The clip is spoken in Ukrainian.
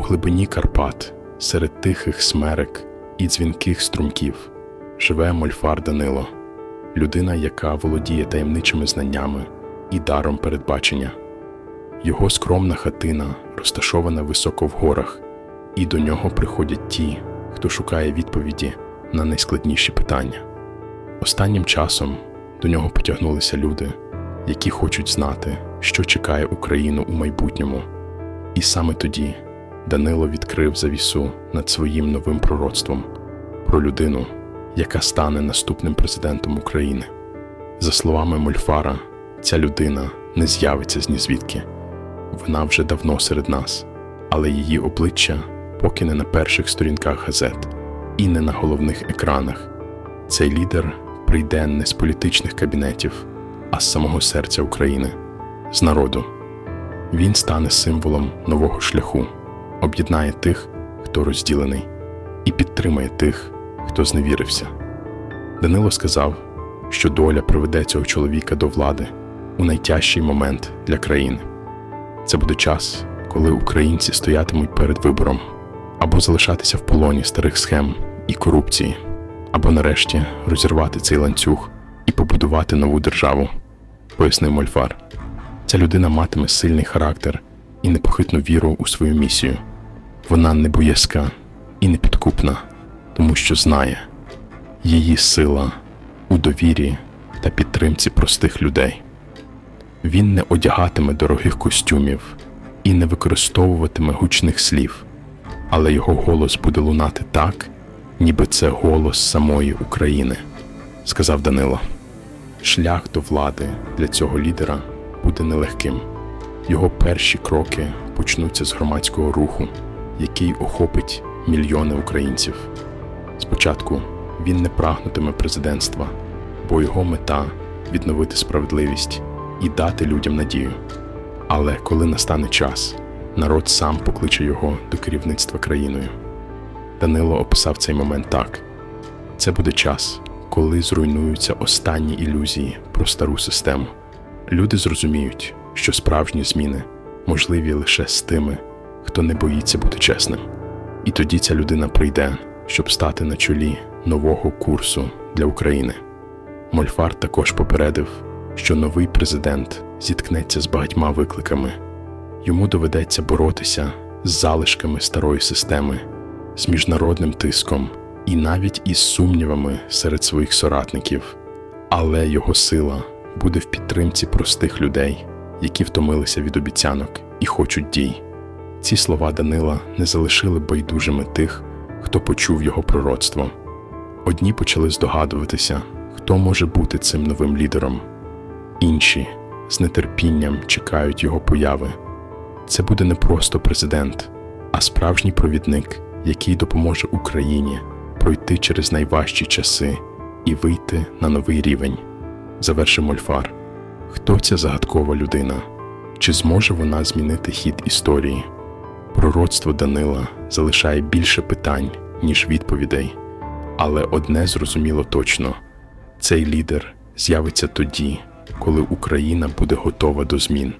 глибині Карпат, серед тихих смерек і дзвінких струмків, живе Мольфар Данило, людина, яка володіє таємничими знаннями і даром передбачення. Його скромна хатина розташована високо в горах, і до нього приходять ті, хто шукає відповіді на найскладніші питання. Останнім часом до нього потягнулися люди, які хочуть знати, що чекає Україну у майбутньому. І саме тоді Данило відкрив завісу над своїм новим пророцтвом про людину, яка стане наступним президентом України. За словами Мольфара, ця людина не з'явиться з нізвідки. Вона вже давно серед нас, але її обличчя поки не на перших сторінках газет і не на головних екранах. Цей лідер прийде не з політичних кабінетів, а з самого серця України, з народу. Він стане символом нового шляху, об'єднає тих, хто розділений, і підтримає тих, хто зневірився. Данило сказав, що доля приведе цього чоловіка до влади у найтяжчий момент для країни. Це буде час, коли українці стоятимуть перед вибором або залишатися в полоні старих схем і корупції, або нарешті розірвати цей ланцюг і побудувати нову державу, пояснив Мольфар. Ця людина матиме сильний характер і непохитну віру у свою місію. Вона не боязка і не підкупна, тому що знає її сила у довірі та підтримці простих людей. Він не одягатиме дорогих костюмів і не використовуватиме гучних слів, але його голос буде лунати так, ніби це голос самої України, сказав Данило. Шлях до влади для цього лідера буде нелегким. Його перші кроки почнуться з громадського руху, який охопить мільйони українців. Спочатку він не прагнутиме президентства, бо його мета відновити справедливість і дати людям надію. Але коли настане час, народ сам покличе його до керівництва країною. Данило описав цей момент так: це буде час, коли зруйнуються останні ілюзії про стару систему. Люди зрозуміють, що справжні зміни можливі лише з тими, хто не боїться бути чесним. І тоді ця людина прийде, щоб стати на чолі нового курсу для України. Мольфар також попередив, що новий президент зіткнеться з багатьма викликами. Йому доведеться боротися з залишками старої системи, з міжнародним тиском і навіть із сумнівами серед своїх соратників. Але його сила буде в підтримці простих людей, які втомилися від обіцянок і хочуть дій. Ці слова Данила не залишили байдужими тих, хто почув його пророцтво. Одні почали здогадуватися, хто може бути цим новим лідером, інші з нетерпінням чекають його появи. Це буде не просто президент, а справжній провідник, який допоможе Україні пройти через найважчі часи і вийти на новий рівень. Завершив Мольфар. Хто ця загадкова людина? Чи зможе вона змінити хід історії? Пророцтво Данила залишає більше питань, ніж відповідей. Але одне зрозуміло точно: цей лідер з'явиться тоді, коли Україна буде готова до змін.